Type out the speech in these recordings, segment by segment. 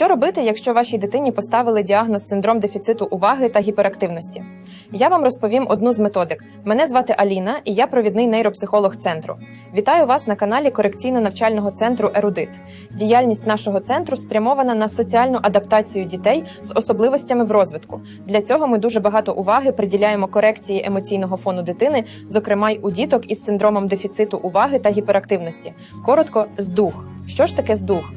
Що робити, якщо вашій дитині поставили діагноз синдром дефіциту уваги та гіперактивності? Я вам розповім одну з методик. Мене звати Аліна, і я провідний нейропсихолог центру. Вітаю вас на каналі корекційно-навчального центру Ерудит. Діяльність нашого центру спрямована на соціальну адаптацію дітей з особливостями в розвитку. Для цього ми дуже багато уваги приділяємо корекції емоційного фону дитини, зокрема й у діток із синдромом дефіциту уваги та гіперактивності. Коротко, здух. Що ж таке здух?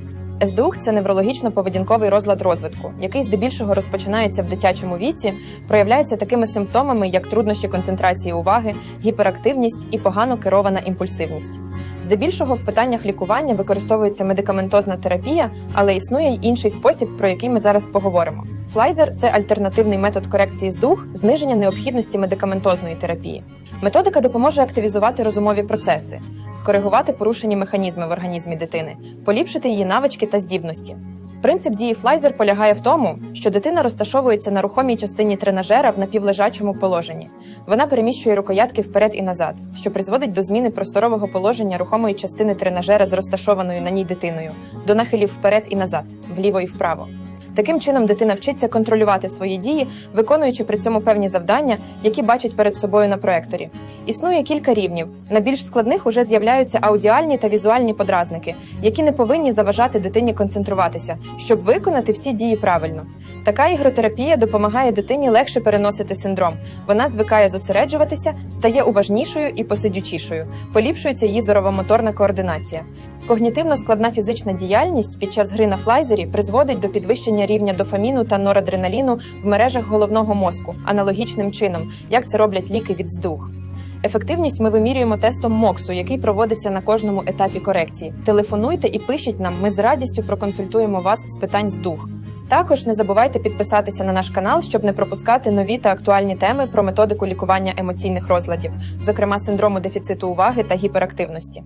СДУХ – це неврологічно-поведінковий розлад розвитку, який здебільшого розпочинається в дитячому віці, проявляється такими симптомами, як труднощі концентрації уваги, гіперактивність і погано керована імпульсивність. Здебільшого в питаннях лікування використовується медикаментозна терапія, але існує й інший спосіб, про який ми зараз поговоримо. Флайзер це альтернативний метод корекції здух, зниження необхідності медикаментозної терапії. Методика допоможе активізувати розумові процеси, скоригувати порушені механізми в організмі дитини, поліпшити її навички та здібності. Принцип дії флайзер полягає в тому, що дитина розташовується на рухомій частині тренажера в напівлежачому положенні. Вона переміщує рукоятки вперед і назад, що призводить до зміни просторового положення рухомої частини тренажера з розташованою на ній дитиною, до нахилів вперед і назад, вліво і вправо. Таким чином, дитина вчиться контролювати свої дії, виконуючи при цьому певні завдання, які бачить перед собою на проекторі. Існує кілька рівнів. На більш складних уже з'являються аудіальні та візуальні подразники, які не повинні заважати дитині концентруватися, щоб виконати всі дії правильно. Така ігротерапія допомагає дитині легше переносити синдром. Вона звикає зосереджуватися, стає уважнішою і посидючішою, поліпшується її зорово-моторна координація. Когнітивно складна фізична діяльність під час гри на флайзері призводить до підвищення рівня дофаміну та норадреналіну в мережах головного мозку, аналогічним чином, як це роблять ліки від здух. Ефективність ми вимірюємо тестом МОКСу, який проводиться на кожному етапі корекції. Телефонуйте і пишіть нам. Ми з радістю проконсультуємо вас з питань з дух. Також не забувайте підписатися на наш канал, щоб не пропускати нові та актуальні теми про методику лікування емоційних розладів, зокрема синдрому дефіциту уваги та гіперактивності.